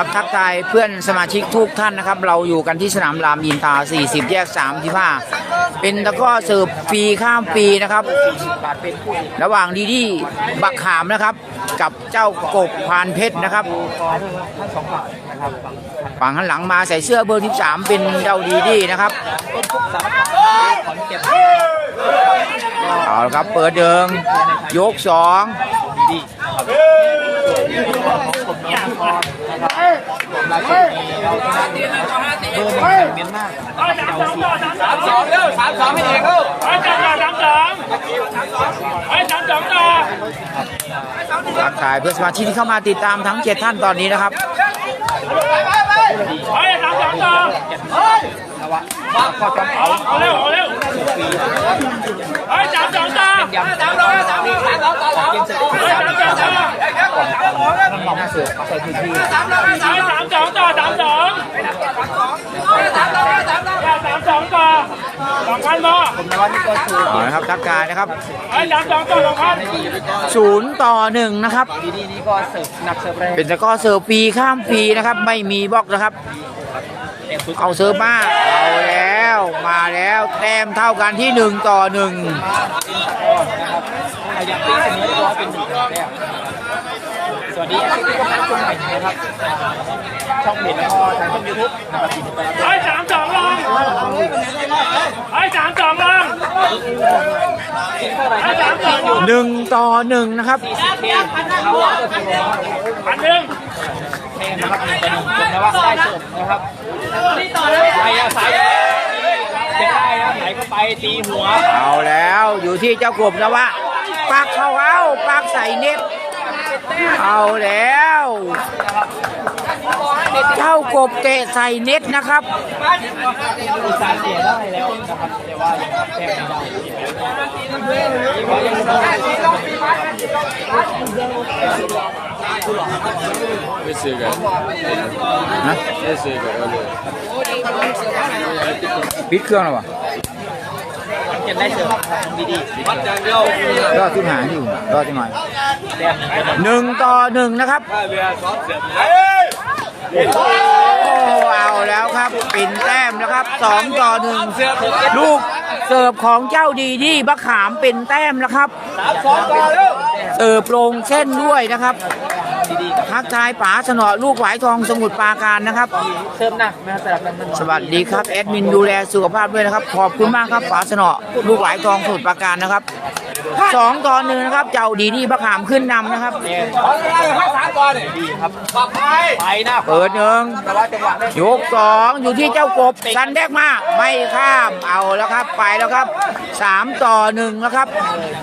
ครับทักทายเพื่อนสมาชิกทุกท่านนะครับ เราอยู่กันที่สนามรามอินทรา40 แยก3ที่5เป็นตะก้อเสิร์ฟปีข้ามปีนะครับ ระหว่างดีดีบักขามนะครับ กับเจ้ากบพานเพชรนะครับฝั่งข้างหลังมาใส่เสื้อเบอร์ 13 เป็นเจ้าดีดีนะครับเอาละครับเปิดเดิงยกสอง สองเร็วสามสองให้เอกเร็วไอ้จังหวะสามสองไอ้สามสองต่อทักทายเพื่อนสมาชิกที่เข้ามาติดตามทั้งเจ็ดท่านตอนนี้นะครับไอ้สามสองต่อเอาเอาเร็วเอาเร็ว ไอ้สามสองต่อสามสองสามสองสามสองสามไอ้สามสองต่องสามสองสามสองไอ้สามสองต่อสามสองสามสองสามสองสามสองต่อสองพันบ่เอาละครับทักทายนะครับไอ้สามสองต่อสองพันศูนย์ต่อหนึ่งนะครับ ดีดีนี่ก็เสิร์ฟหนักเสิร์ฟแรงเป็นตะกร้อเสิร์ฟปีข้ามปีนะครับ ไม่มีบล็อกนะครับ เอาเสิร์ฟมาเอา มาแล้วแต้มเท่ากันที่หนึ่งต่อหนึ่งขยับตีเสมอร้อยเป็นหนึ่งแต้มสวัสดีแอปพลิเคชันคนใหม่นะครับ ช่องเพจแล้วก็ทางช่องยูทูบไอ้สามสองลงไอ้สามสองลงไอ้สามสองหนึ่งต่อหนึ่งนะครับพันหนึ่งแทนนะครับหนึ่งต่อหนึ่งคนนะว่าได้สิร์ฟนะครับไปอะสาย เข้าไปตีหัวเอาแล้วอยู่ที่เจ้ากบนะวะปักเขาเอาปักใส่เน็ตเอาแล้วเจ้ากบเตะใส่เน็ตนะครับอุตส่สียได้แนะไม่สื่เกันเสียปิดเครื่องแล้ววะ เก็บได้เสิร์ฟดีดีรอดที่หาอยู่รอดที่หน่อยแต้มเป็นหนึ่งต่อหนึ่งนะครับโอ้เอาแล้วครับปิ่นแต้มแล้วครับสองต่อหนึ่งลูกเสิร์ฟของเจ้าดีดีบักขามเป็นแต้มแล้วครับสองต่อเร็วเสิร์ฟลงเส้นด้วยนะครับ ทักทายป๋าสนอลูกหวายทองสมุทรปราการนะครับเสิร์ฟหนักนะครับสำหรับมันสวัสดีครับแอดมินดูแลสุขภาพด้วยนะครับ ขอบคุณมากครับป๋าสนอลูกหวายทองสมุทรปราการนะครับสองต่อหนึ่งนะครับ เจ้าดีดีบักขามขึ้นนำนะครับเอาเลยให้สามก่อนดีครับปรับไปไปนะเปิดหนึ่งแต่ว่าจังหวะได้ยกสองอยู่ที่เจ้ากบสันแดกมาไม่ข้ามเอาแล้วครับ ไปแล้วครับสามต่อหนึ่งแล้วครับ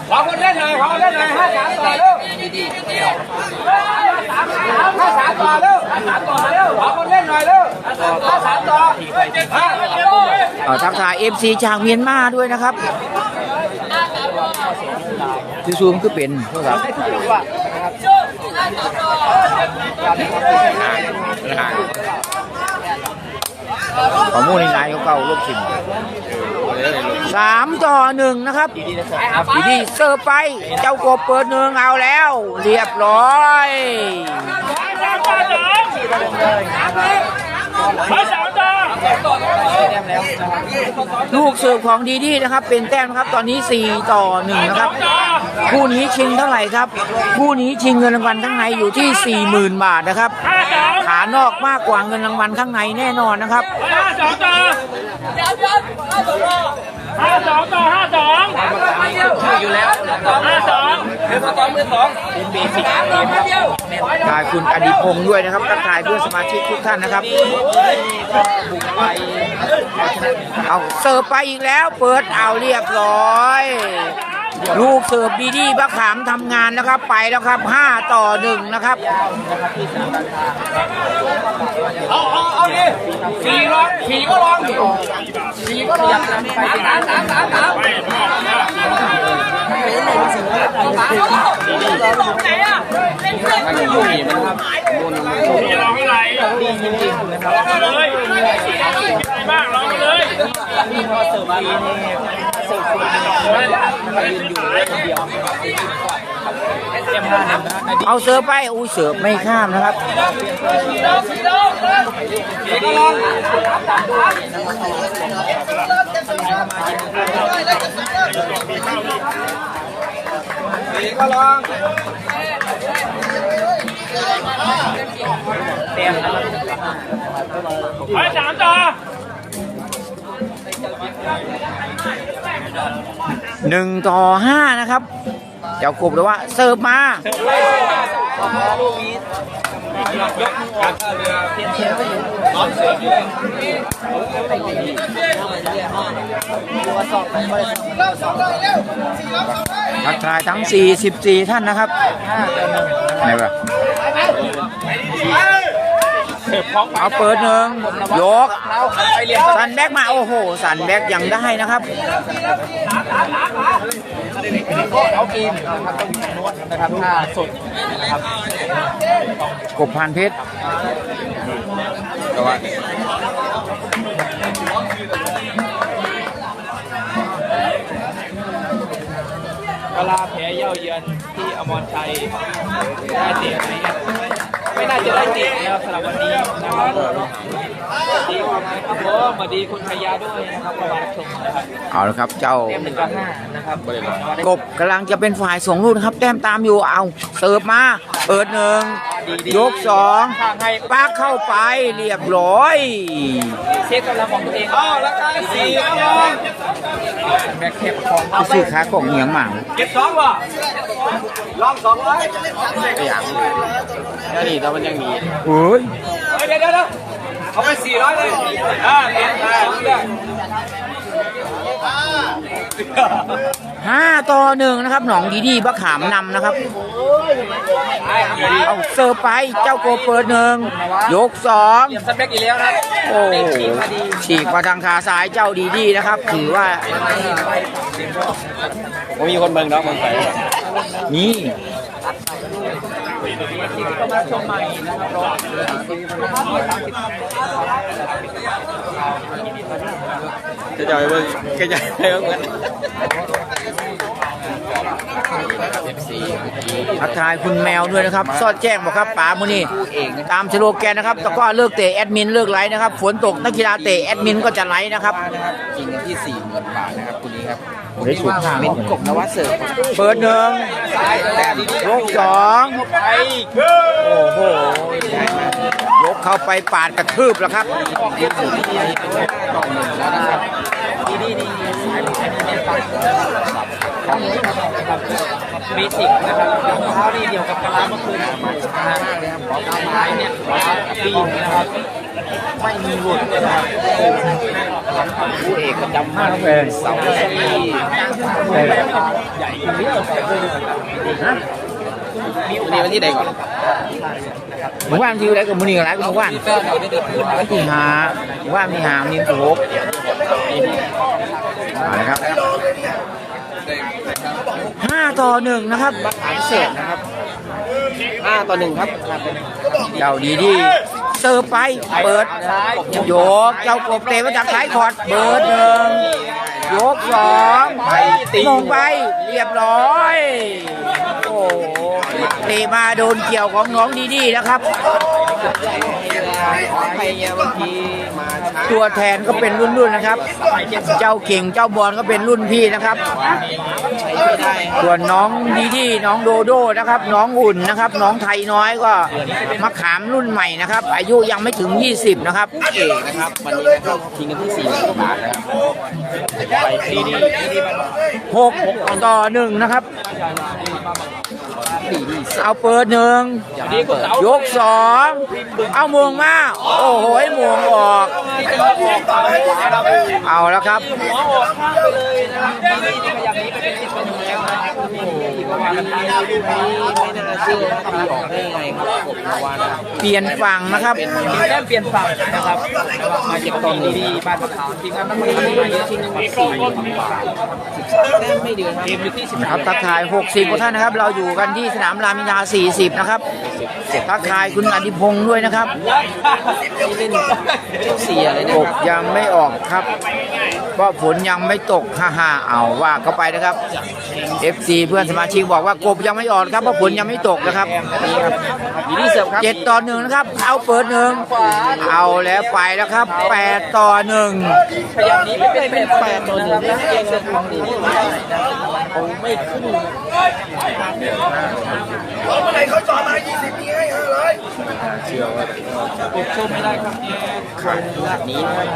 ขอคนเล่นหน่อยขอคนเล่นหน่อยห้าสามต่อเร็วห้าสามต่อเร็วห้าสามต่อเร็วขอคนเล่นหน่อยเร็วห้าสามต่อเอาทักทายเอฟซีจากเมียนมาด้วยนะครับที่ซูมก็เป็นโทษครับได้ทุกจังห่าง ข้อมูลในนายเขาเก่าลูกชิมสามต่อหนึ่งนะครับดีนะเสิร์ฟครับทีนี้เสิร์ฟไป เจ้ากบเปิดหนึ่งเอาแล้ว เรียบร้อยไอ้สามต่อสองไอ้สามต่อแต้มแล้วนะครับลูกเสิร์ฟของดีดีนะครับ เป็นแต้มนะครับ ตอนนี้ 4 ต่อ 1 นะครับต่อคู่นี้ชิงเท่าไหร่ครับ คู่นี้ชิงเงินรางวัลข้างในอยู่ที่ 40,000 บาทนะครับห้านอกมากกว่าเงินรางวัลข้างในแน่นอนนะครับห้าสองต่อห้าสองต่อห้าสองชื่ออยู่แล้วห้าสองเดี๋ยวมาต่อมือสองเป็นเบสิกทายคุณอดีพงศ์ด้วยนะครับทักทายเพื่อนสมาชิกทุกท่านนะครับ เอาเสิร์ฟไปอีกแล้ว เปิดเอาเรียบร้อย ลูกเสิร์ฟดีดีพระขามทำงานนะครับ ไปแล้วครับ5ต่อ1นะครับเอาเอาเอาดิสี่ลองสี่ก็ลองสี่ก็ลองสามสามสามสามสา มันอยู่นี่นะครับบนอย่าลองอะไรดีจริงๆนะครับลองมาเลยมีอะไรบ้างลองมาเลยนี่พอเสิร์ฟดีนี่เสิร์ฟคนเดียวยืนอยู่คนเดียวเต็มห้านะเอาเสิร์ฟไปอุ้เสิร์ฟไม่ข้ามนะครับเต็มนะครับไปสามต่อหนึ่งต่อห้านะครับ เจ้ากบเลยว่าเสิร์ฟมาลูกนี้ยกมือออกเทียนเทียนก็อยู่ น้องเสืออยู่ทักทายทั้ง 44 ท่านนะครับไหนวะเสิร์ฟพร้อมเอาเปิดหนึ่งยกเราไปเรียนสันแบ็กมาโอ้โห สันแบ็กยังได้นะครับเขากินนะครับต้องมีนวดนะครับถ้าสดนะครับกบพานเพชร แต่ว่าเวลาแพ้เย่าเยือนที่อมรชัยได้เตะไหมครับไม่น่าจะได้เตะแล้วสำหรับวันนี้นะครับสวัสดีครับผมสวัสดีคุณชายาด้วยนะครับประมาณชมนะครับเอาละครับ เจ้าเต็มหนึ่งต่อห้านะครับกบกำลังจะเป็นฝ่ายส่งลูกนะครับ แต้มตามอยู่เอาเสิร์ฟมาเปิดหนึ่ง ยกสองทางให้ปักเข้าไปเรียบร้อยเช็คกำลังของตัวเองอ้าวแล้วก็สี่ครับแบ็คเทปของที่ซื้อค้ากล่องเหนียงหมางเก็บสองว่ะลองสองร้อยแค่นี้แต่มันยังมีเฮ้ยเดี๋ยวเดี๋ยวเดี๋ยวเอาไปสี่ร้อยเลยอ่าเห็นได้ได้ ห้าต่อหนึ่งนะครับ หนองดีดีบะขามนำนะครับ เอาเซอร์ไปเจ้าโกเปิดหนึ่งยกสองเหลี่ยมสเปกอีกแล้วครับโอ้ฉีกมาดีฉีกมาทางขาซ้ายเจ้าดีดีนะครับ ถือว่าผมมีคนเบิ่งน้องเบิ่งไปนี่ ก็มาชมใหม่นะครับรอจะจะไปเบิ่งก็จะไปเบิ่งเหมือนทักทายคุณแมวด้วยนะครับ สอดแจ้งบอกครับป๋ามือนี่ตามสโลแกนนะครับแต่ก็เลิกเตะแอดมินเลิกไลฟ์นะครับ ฝนตกนักกีฬาเตะแอดมินก็จะไลฟ์นะครับจริงที่สี่หมื่นบาทนะครับคุณนี้ครับ ได้สุดทางเป็นกบนวัดเสิร์ฟเปิดหนึ่งแต่ดียกสองโอ้โหยกเข้าไปปาดกระทืบแล้วครับดีดีดี เบสิกนะครับรองเท้านี่เดียวกับกระลาเมื่อคืนมากเลยครับไม้เนี่ยปีนนะครับไม่มีหลุดนะครับผู้เอกประจำมากเลยเสาร์ที่ใหญ่ขึ้นนิดหน่อยมีวันนี้วันที่ใดก่อนหมู่บ้านที่อยู่ไหนกับมือนี่กับไรกับหมู่บ้านวันที่หาหมู่บ้านที่หามีโขกมาเลยครับ ห้าต่อหนึ่งนะครับเศษนะครับห้าต่อหนึ่งครับเจ้าดีดีเสิร์ไปเปิดโยกเจ้ากบเตะมาจากท้ายคอร์ดเบิร์ดหนึ่งยกสองลงไปเรียบร้อยโอ้เตะมาโดนเกี่ยวของน้องดีดีนะครับ ไปเนี่ยเมื่อกี้มาช้าตัวแทนก็เป็นรุ่นๆนะครับ เจ้าเก่งเจ้าบอลก็เป็นรุ่นพี่นะครับใช้ไม่ได้ส่วนน้องดีดีน้องโดโดนะครับ น้องอุ่นนะครับ น้องไทยน้อยก็มาขามรุ่นใหม่นะครับ อายุยังไม่ถึง 20 นะครับเอกนะครับวันนี้นะครับทิ้งกันที่สี่บาทนะครับไปดีดีดีมัน6ต่อหนึ่งนะครับเอาเปิดหนึ่งดีกว่าเสายกสองเอามวงมาโอ้โหมวงออก เอาแล้วครับ หัวออกข้างไปเลยนะครับดีดีพยายามนี้ไปเป็นสิบเป็นแล้วนะครับโอ้โหอีกประมาณนาทีลูกนี้ไม่น่าเชื่อนะครับมีออกได้ยังไงครับกบนาวานะเปลี่ยนฝั่งนะครับ เป็นแต้มเปลี่ยนฝั่งนะครับมาเก็บตอนดีดีบ้านขาวทีมงานมันมีมาเยอะที่หนึ่งสี่สิบสามแต้มไม่เดือนครับเกมอยู่ที่สิบครับทักทาย 60กว่าท่านนะครับ เราอยู่กันที่สนามรามอินทรา40 นะครับทักทายคุณอดิพงศ์ด้วยนะครับเล่นเลซีอะไรกเนี่ยบยังไม่ออกครับเพราะฝนยังไม่ตกฮ่าฮ่าเอาว่าเข้าไปนะครับ FC เพื่อนสมาชิกบอกว่ากบยังไม่ออกครับเพราะฝนยังไม่ตกนะครับดีดีเสิร์ฟครับเจ็ดต่อหนึ่งนะครับ เอาเปิดหนึ่งเอาแล้วไปแล้วครับแปดต่อหนึ่งพยายามนี้ไม่เป็นแปดตัวนะครับนะเกมเสิร์ฟของดีนี่ไม่ได้นะครับคงไม่ขึ้น เชื่อว่าปลุกชมไม่ได้ครับเนี่ยขาดหลักนี้นะครับ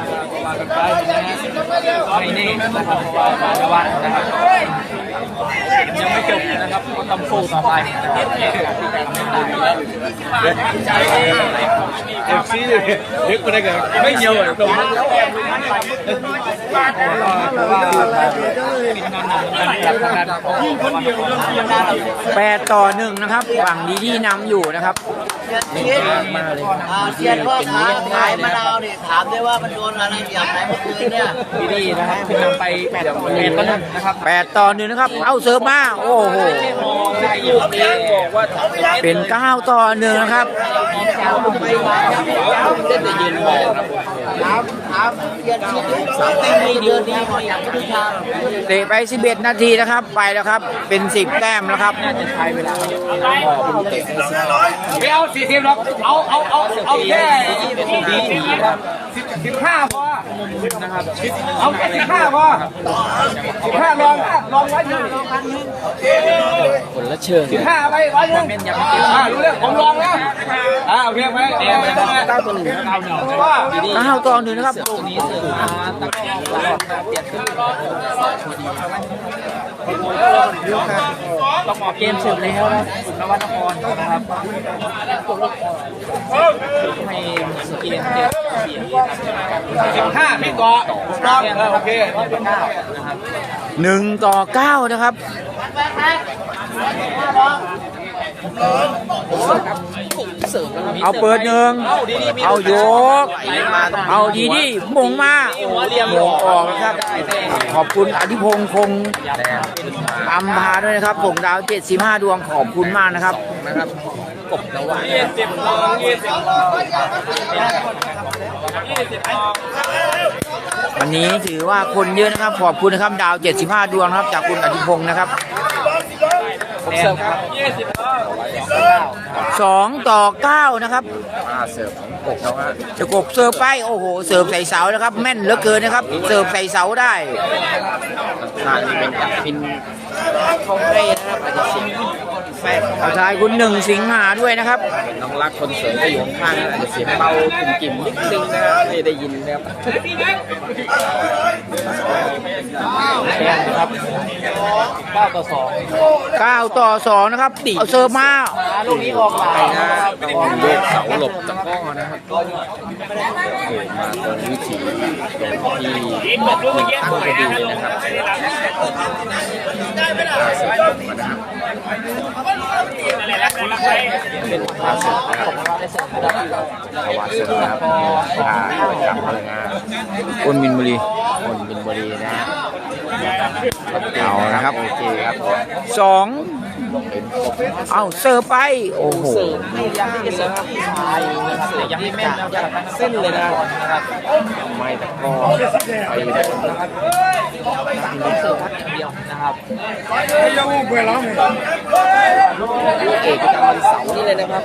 ว่ากันไปนะฮะไม่แน่นะครับาะว่าบาวันนะครับยังไม่จบนะครับก็ต้องสู้ต่อไปนะครับใจเองเอฟซีนึกไปได้กันไม่เยอะเลยตรงนั้นเพราะว่าเป็นงานหนักการทำงนของคนเดียวเรื่งดีด้เราแปดต่อหนึ่นะครับ เชียู่นะครับอาเซียนพ่อค้าขายมะนาวนี่ถามได้ว่ามันโดนอะไรอย่างไรเมื่อคืนเนี่ยดีดีนะครับขึ้นำไปแปดต่อหนึ่งนะครับแปดต่อหนึ่งนะครับ เอาเสิร์ฟมา โอ้โหได้อยู่นี้บอกว่าเป็นเก้าต่อหนึ่งนะครับเล่นแต่ยืนมองครับถามถามเซียนคิดดูสามปีไม่เดือนนี้พออย่างไม่ทางเตะไป 11 นาทีนะครับ ไปแล้วครับ เป็น 10 แต้มแล้วครับน่าจะใช้เวลาเยอะไม่เอาสี่สิบหรอกเอาเอาเอาเอาแค่ดีดีครับ สิบห้าพอนะครับเอาแค่สิบห้าพอสิบห้าลองลองไว้หนึ่งลองพันหนึ่งคนละเชิงสิบห้าไปไว้หนึ่งอ่ารู้เรื่องผมลองแล้วอ่าโอเคไหมเดี๋ยวเก้าตัวหนึ่งเก้าหนึ่งว่าดีดีเก้าวต่อหนึ่งนะครับตรงนี้เสือมาตะกร้อตลอดมาเปลี่ยนขึ้นต้องออกเกมเสร็จแล้วนะสุนวัฒนครนะครับให้เกียรติเจ็ดสิบห้าพี่เกาะต้องโอเคเก้านะครับ1ต่อ9นะครับเสริมแล้วเอาเปิดหนึ่งเอาโยก เอาดีดีมงมาโมงออกนะครับ ขอบคุณอธิพงษ์คงอัมพาด้วยนะครับผมดาว75ดวงขอบคุณมากนะครับ ยี่สิบลองยี่สิบลองยี่สิบลองวันนี้ถือว่าคนเยอะนะครับ ขอบคุณนะครับ ดาว 75 ดวงนะครับ จากคุณอธิพงษ์นะครับผมเสิร์ฟครับยี่สิบลอง2ต่อ9นะครับมาเสิร์ฟของกบเขาฮะจะกบเสิร์ฟไปโอ้โห เสิร์ฟใส่เสานะครับ แม่นเหลือเกินนะครับ เสิร์ฟใส่เสาได้ทางนี้เป็นจากฟินเขาให้นะครับอาจจะเสียง แฟนเอาทายคุณหนึ่งสิงหาด้วยนะครับ น้องรักคนเสริมก็อยู่ข้างๆอาจจะเสียงเบากิ่มๆนิดนึงนะครับไม่ได้ยินนะครับครับเก้าต่อสอง9ต่อ2นะครับเอาเสิร์ฟมาลูกนี้ออกหลายนะนะครับต้องโยกเสาหลบตะกร้อนะครับโอ้มาตรงวิถีตรงที่ตั้งพอดีนะครับ เป็นภาษานะครับภาวะเสริมนะครับค่ากับพลังงานคนมินบุรีคนบินบุรีนะฮะเอานะครับโอเคครับสอง เอาเสิร์ฟไป โอ้โหเสริมให้ยังไม่เสริมที่ชายนะครับแต่ยังไม่แม่นนะครับเส้นเลยนะครับไม่แต่ก็ไปเลยเสริมพัดอย่างเดียวนะครับเอกประจำวันเสาร์นี่เลยนะครับ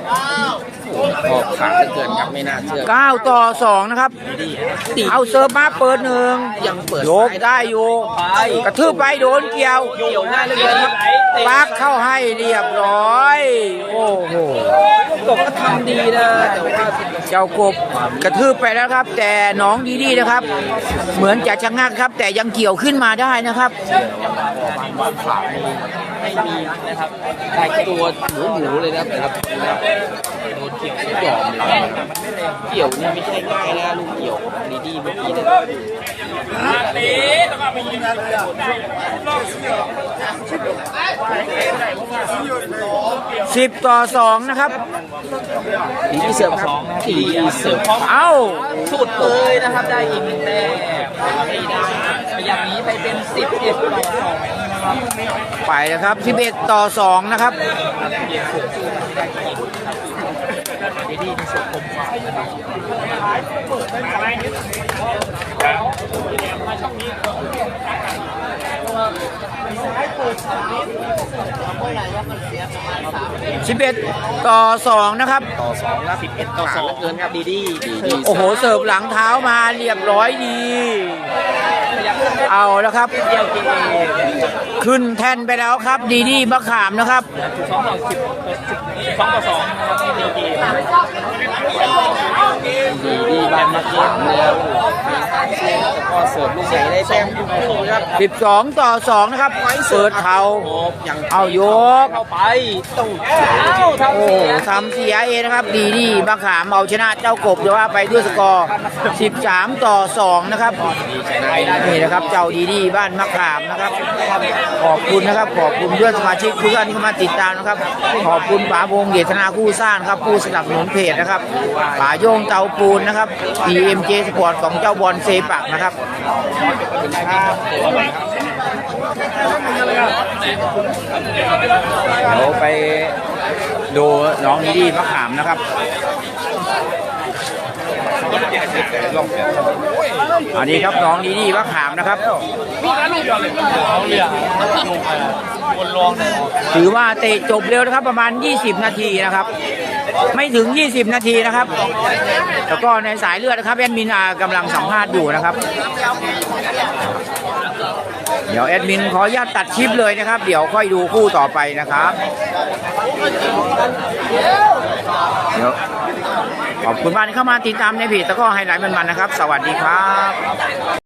พอขาดเหลือเกินครับไม่น่าเชื่อ9ต่อ2นะครับ เอาเสิร์ฟมาเปิดหนึ่งยังเปิดโยกได้อยู่กระทืบไปโดนเกี่ยวเกี่ยวหน้าเลยครับปักเข้าให้เรียบร้อย โอ้โหกบก็ทำดีนะแต่ว่าเจ้ากบกระทืบไปแล้วครับ แต่น้องดีดีนะครับ เหมือนจะชะงักครับ แต่ยังเกี่ยวขึ้นมาได้นะครับ ไม่มีนะครับได้ตัวหมูหมูเลยนะครับโดนเกี่ยวไม่ยอมเลยเกี่ยวนี่ไม่ใช่ง่ายนะลูกเกี่ยวของดีดีเมื่อกี้นะ10ต่อ2นะครับดีดีเสิร์ฟครับดีดีเสิร์ฟเอาสุดเลยนะครับได้อีกหนึ่งแต้ม ไม่ได้พยายางนี้ไปเป็นสิบเอ็ดต่อสองนะครับไปแล้วครับ11ต่อ2นะครับดดี้ในส่วนผม กว่า11ต่อ2นะครับ ต่อสองแล้วสิบเอ็ดต่อสองเกินครับดีดีดีดีโอ้โหเสิร์ฟหลังเท้ามาเรียบร้อยดี เอาแล้วครับ ขึ้นแท่นไปแล้วครับ ดีดีมะขามนะครับสองต่อสิบสิบสองต่อสอง นะครับที่เดียวเกมดีดีบ้านมาเก็ตแล้วแล้วก็เสิร์ฟลูกใหญ่ได้แต้มทุกคู่ครับ12ต่อ2นะครับเปิดเขาโอ้ยังเอายกเข้าไปต้องเอ้าทำโอ้เสียทำเสียเองนะครับ ดีดีมะขามเอาชนะเจ้ากบแต่ว่าไปด้วยสกอร์13ต่อ2นะครับนี่นะครับเจ้าดีดีบ้านมะขามนะครับ ขอบคุณนะครับ ขอบคุณเพื่อนสมาชิกทุกท่านที่เข้ามาติดตามนะครับ ขอบคุณป๋าวงเดชนาคู่สร้างครับผู้สนับสนุนเพจนะครับป๋าโยงเตาปูนนะครับ EMJ Sport ของเจ้าบอลเซปักนะครับเดี๋ยวไปดูน้องดีดีมะขามนะครับอันนี้ครับน้องดีดีมะขามนะครับถือว่าเตะจบเร็วนะครับ ประมาณ 20 นาทีนะครับ ไม่ถึง 20 นาทีนะครับ แล้วก็ในสายเลือดนะครับแอดมินอากำลังสัมภาษณ์อยู่นะครับ เดี๋ยวแอดมินขออนุญาตตัดคลิปเลยนะครับ เดี๋ยวค่อยดูคู่ต่อไปนะครับ เดี๋ยวขอบคุณมากที่เข้ามาติดตามในเพจตะก้อไฮไลท์มันๆนะครับ สวัสดีครับ